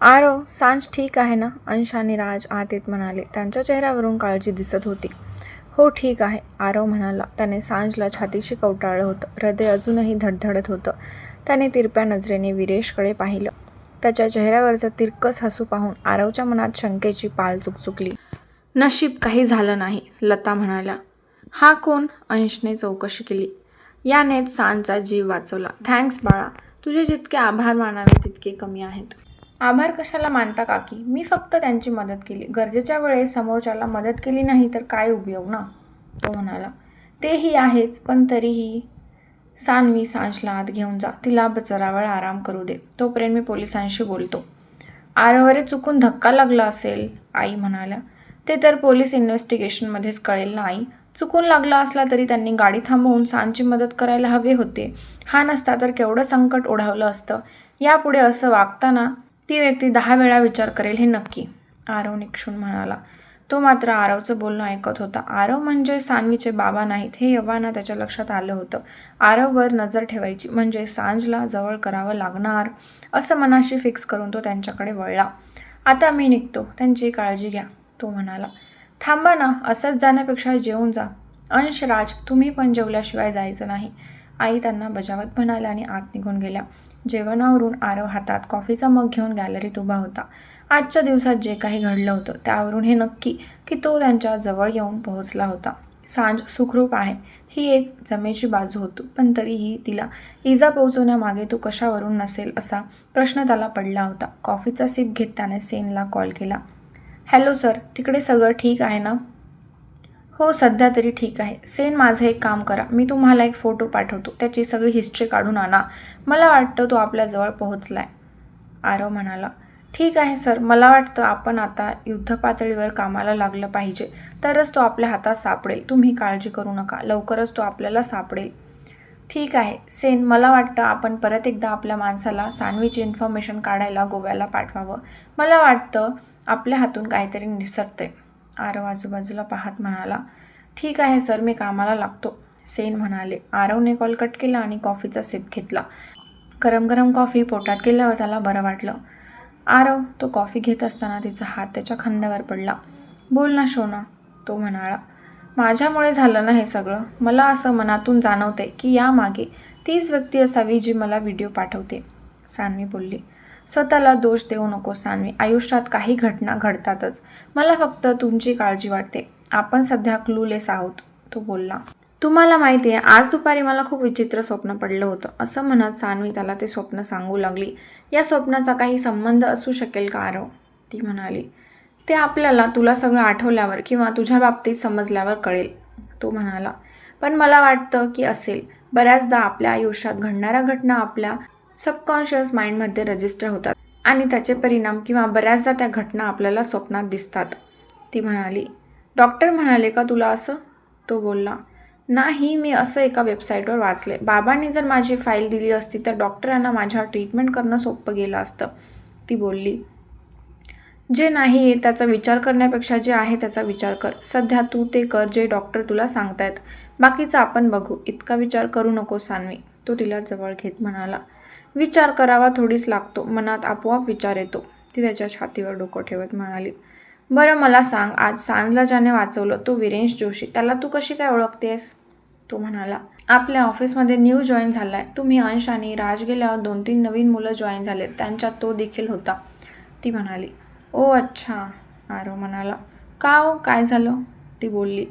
आरो सांज ठीक आहे ना? अंश आणि राज आत येत म्हणाले. त्यांच्या चेहऱ्यावरून काळजी दिसत होती. हो ठीक आहे आरव म्हणाला. त्याने सांजला छातीशी कवटाळलं होतं. हृदय अजूनही धडधडत होतं. त्याने तिरप्या नजरेने विरेशकडे पाहिलं. त्याच्या चेहऱ्यावरचं तिरकस हसू पाहून आरवच्या मनात शंकेची पाल चुकचुकली. नशीब काही झालं नाही लता म्हणाल्या. हा कोण? अंशने चौकशी केली. यानेच सांजचा जीव वाचवला. थँक्स बाळा. तुझे जितके आभार मानावे तितके कमी आहेत. आभार कशाला मानता काकी? मी फक्त त्यांची मदत केली. गरजेच्या वेळेस समोरच्याला मदत केली नाही तर काय उपयोग ना? तो म्हणाला. तेही आहेच पण तरीही सानवी सांजला आत घेऊन जा. तिला जरा वेळ आराम करू दे. तोपर्यंत मी पोलिसांशी बोलतो. आरवरे चुकून धक्का लागला असेल आई म्हणाला ते तर पोलीस इन्व्हेस्टिगेशनमध्येच कळेल ना आई. चुकून लागला असला तरी त्यांनी गाडी थांबवून सांची मदत करायला हवे होते. हा नसता तर केवढं संकट ओढावलं असतं. यापुढे असं वागताना ती व्यक्ती दहा वेळा विचार करेल हे नक्की आरव निक्षून म्हणाला. तो मात्र आरवचं बोलणं ऐकत होता. आरव म्हणजे सानवीचे बाबा नाहीत हे यवाना त्याच्या लक्षात आलं होतं. आरववर नजर ठेवायची म्हणजे सांजला जवळ करावं लागणार असं मनाशी फिक्स करून तो त्यांच्याकडे वळला. आता मी निघतो त्यांची काळजी घ्या तो म्हणाला. थांबा ना असंच जाण्यापेक्षा जेवून जा. अंश राज तुम्ही पण जेवल्याशिवाय जायचं नाही. आई त्यांना बजावत म्हणाल्या आणि आत निघून गेल्या. जेवणावरून आरव हातात कॉफीचा मग घेऊन गॅलरीत उभा होता. आजच्या दिवसात जे काही घडलं होतं त्यावरून हे नक्की की तो त्यांच्या जवळ येऊन पोहोचला होता. सांज सुखरूप आहे ही एक जमेची बाजू होती पण तरीही तिला इजा पोहोचवण्यामागे तो कशावरून नसेल असा प्रश्न त्याला पडला होता. कॉफीचा सिप घेत त्याने सेनला कॉल केला. हॅलो सर तिकडे सगळं ठीक आहे ना? हो सध्या तरी ठीक आहे. सेन माझं एक काम करा. मी तुम्हाला एक फोटो पाठवतो. त्याची सगळी हिस्ट्री काढून आणा. मला वाटतं तो आपल्याजवळ पोहोचला आहे आरव म्हणाला ठीक आहे सर. मला वाटतं आपण आता युद्धपातळीवर कामाला लागलं पाहिजे. तरच तो आपल्या हातात सापडेल. तुम्ही काळजी करू नका. लवकरच तो आपल्याला सापडेल. ठीक आहे सेन. मला वाटतं आपण परत एकदा आपल्या माणसाला सानवीची इन्फॉर्मेशन काढायला गोव्याला पाठवावं. मला वाटतं आपल्या हातून काहीतरी निसरतंय आरव आजूबाजूला पाहत म्हणाला ठीक आहे सर. मी कामाला लागतो. सेन म्हणाले. आरवने कॉल कट केला आणि कॉफीचा सिप घेतला. गरम गरम कॉफी पोटात गेल्यावर त्याला बरं वाटलं. आरव तो कॉफी घेत असताना तिचा हात त्याच्या खांद्यावर पडला. बोल ना शोना तो म्हणाला. माझ्यामुळे झालं ना हे सगळं? मला असं मनातून जाणवते की यामागे तीच व्यक्ती असावी जी मला व्हिडिओ पाठवते. सान्वी बोलली. स्वतःला दोष देऊ नको सान्वी. आयुष्यात काही घटना घडतातच. मला फक्त तुमची काळजी वाटते. आपण सध्या क्लूलेस आहोत तो बोलला. तुम्हाला माहिती आहे आज दुपारी मला खूप विचित्र स्वप्न पडलं होतं. असं म्हणत सान्वी त्याला ते स्वप्न सांगू लागली. या स्वप्नाचा काही संबंध असू शकेल का आरव? ती म्हणाली. ते आपल्याला तुला सगळं आठवल्यावर किंवा तुझ्या बाबतीत समजल्यावर कळेल तो म्हणाला. पण मला वाटतं की असेल. बऱ्याचदा आपल्या आयुष्यात घडणाऱ्या घटना आपल्या सबकॉन्शियस माइंडमध्ये रजिस्टर होतात आणि त्याचे परिणाम किंवा बऱ्याचदा त्या घटना आपल्याला स्वप्नात दिसतात ती म्हणाली. डॉक्टर म्हणाले का तुला असं? तो बोलला नाही मी असं एका वेबसाईटवर वाचले. बाबांनी जर माझी फाईल दिली असती तर डॉक्टरांना माझ्यावर ट्रीटमेंट करणं सोपं गेलं असतं. ती बोलली जे नाही आहे त्याचा विचार करण्यापेक्षा जे आहे त्याचा विचार कर. सध्या तू ते कर जे डॉक्टर तुला सांगतायत. बाकीचं आपण बघू. इतका विचार करू नको सान्वी. तो तिला जवळ घेत म्हणाला विचार करावा थोडीच लागतो. मनात आपोआप विचार येतो. ती त्याच्या छातीवर डोकं ठेवत म्हणाली बरं मला सांग. आज सांजला ज्याने वाचवलं तो विरेंश जोशी. त्याला तू कशी काय ओळखतेस? तो म्हणाला आपल्या ऑफिसमध्ये न्यू जॉईन झाला आहे तुम्ही अंश आणि राज गेल्यावर दोन तीन नवीन मुलं जॉईन झालेत. त्यांच्यात तो देखील होता. ती म्हणाली ओ अच्छा. आरो म्हणाला का हो? काय झालं? ती बोलली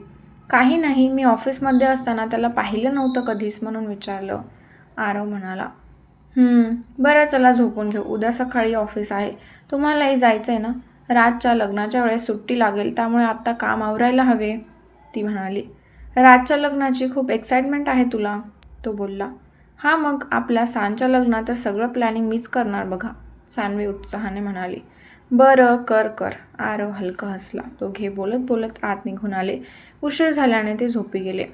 काही नाही. मी ऑफिसमध्ये असताना त्याला पाहिलं नव्हतं कधीच म्हणून विचारलं. आरव म्हणाला बरं चला झोपून घेऊ. उद्या सकाळी ऑफिस आहे. तुम्हालाही जायचं आहे ना? राजच्या लग्नाच्या वेळेस सुट्टी लागेल त्यामुळे आत्ता काम आवरायला हवे ती म्हणाली. राजच्या लग्नाची खूप एक्साइटमेंट आहे तुला? तो बोलला. हां मग आपल्या सानच्या लग्नात तर सगळं प्लॅनिंग मीच करणार बघा सानवी उत्साहाने म्हणाली. बरं कर कर. आरव हलका हसला. दोघे बोलत बोलत आत निघून आले. उशीर झाल्याने ते झोपी गेले.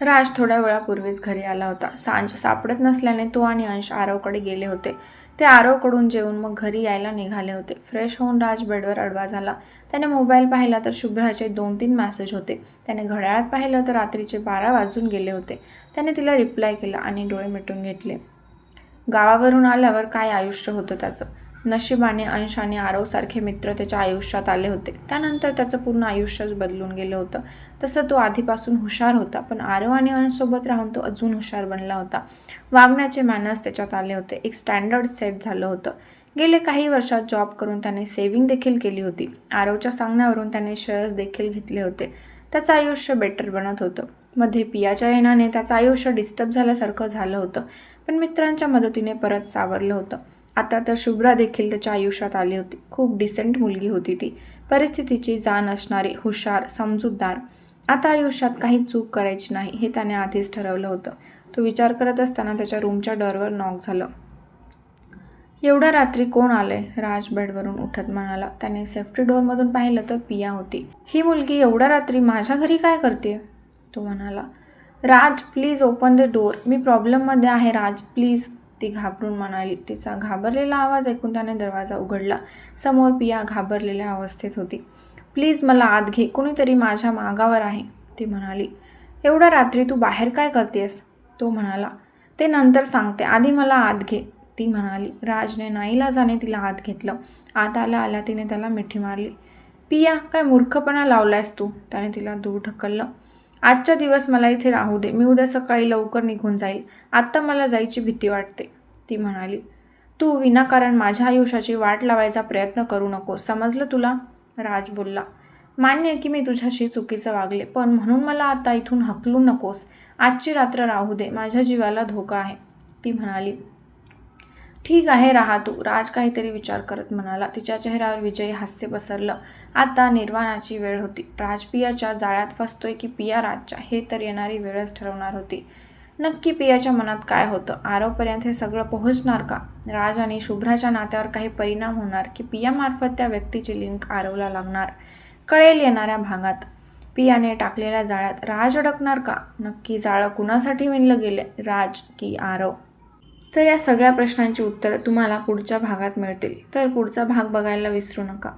राज थोड्या वेळापूर्वीच घरी आला होता. सांज सापडत नसल्याने तो आणि अंश आरवकडे गेले होते. ते आरवकडून जेवून मग घरी यायला निघाले होते. फ्रेश होऊन राज बेडवर अडवा झाला. त्याने मोबाईल पाहिला तर शुभ्राचे दोन तीन मॅसेज होते. त्याने घड्याळात पाहिलं तर रात्रीचे बारा वाजून गेले होते. त्याने तिला रिप्लाय केला आणि डोळे मिटून घेतले. गावावरून आल्यावर काय आयुष्य होतं त्याचं? नशिबाने अंश आणि आरवसारखे मित्र त्याच्या आयुष्यात आले होते. त्यानंतर त्याचं पूर्ण आयुष्यच बदलून गेलं होतं. तसं तो आधीपासून हुशार होता पण आरव आणि अंशसोबत राहून तो अजून हुशार बनला होता. वागण्याचे मॅनर्स त्याच्यात आले होते. एक स्टँडर्ड सेट झालं होतं. गेले काही वर्षात जॉब करून त्याने सेव्हिंग देखील केली होती. आरवच्या सांगण्यावरून त्याने शेअर्स देखील घेतले होते. त्याचं आयुष्य बेटर बनत होतं. मध्ये पियाच्या येण्याने त्याचं आयुष्य डिस्टर्ब झाल्यासारखं झालं होतं. पण मित्रांच्या मदतीने परत सावरलं होतं. आता तर शुभ्रा देखील त्याच्या आयुष्यात आली होती. खूप डिसेंट मुलगी होती ती. परिस्थितीची जाण असणारी हुशार समजूतदार. आता आयुष्यात काही चूक करायची नाही हे त्याने आधीच ठरवलं होतं. तो विचार करत असताना त्याच्या रूमच्या डोरवर नॉक झालं. एवढ्या रात्री कोण आलंय? राज बेडवरून उठत म्हणाला. त्याने सेफ्टी डोअरमधून पाहिलं तर पिया होती. ही मुलगी एवढ्या रात्री माझ्या घरी काय करते तो म्हणाला. Raj please open the door मी प्रॉब्लेममध्ये आहे राज. प्लीज ती घाबरून म्हणाली. तिचा घाबरलेला आवाज ऐकून त्याने दरवाजा उघडला. समोर पिया घाबरलेल्या अवस्थेत होती. प्लीज मला आत घे. कुणीतरी माझ्या मागावर आहे ती म्हणाली. एवढ्या रात्री तू बाहेर काय करतेस तो म्हणाला. ते नंतर सांगते. आधी मला आत घे ती म्हणाली. राजने नाईलाजाने तिला आत घेतलं. आत आल्या आल्या तिने त्याला मिठी मारली. पिया काय मूर्खपणा लावलायस तू? त्याने तिला दूर ढकललं. आजचा दिवस मला इथे राहू दे. मी उद्या सकाळी लवकर निघून जाईल. आत्ता मला जायची भीती वाटते. ती म्हणाली. तू विनाकारण माझ्या आयुष्याची वाट लावायचा प्रयत्न करू नको समजलं तुला? राज बोलला. मान्य आहे की मी तुझ्याशी चुकीचं वागले पण म्हणून मला आता इथून हकलू नकोस. आजची रात्र राहू दे. माझ्या जीवाला धोका आहे. ती म्हणाली. ठीक आहे राहा तू. राज काहीतरी विचार करत म्हणाला. तिच्या चेहऱ्यावर विजयी हास्य पसरलं. आता निर्वाणाची वेळ होती. राज पियाच्या जाळ्यात फसतोय की पिया राजच्या? हे तर येणारी वेळच ठरवणार होती. नक्की पियाच्या मनात काय होतं? आरोपर्यंत हे सगळं पोहोचणार का? राज आणि शुभ्राच्या नात्यावर काही परिणाम होणार की पियामार्फत त्या व्यक्तीची लिंक आरवला लागणार? कळेल येणाऱ्या भागात. पियाने टाकलेल्या जाळ्यात राज अडकणार का? नक्की जाळं कुणासाठी विणलं गेले? राज की आरव? तर या सगळ्या प्रश्नांची उत्तरं तुम्हाला पुढच्या भागात मिळतील. तर पुढचा भाग बघायला विसरू नका.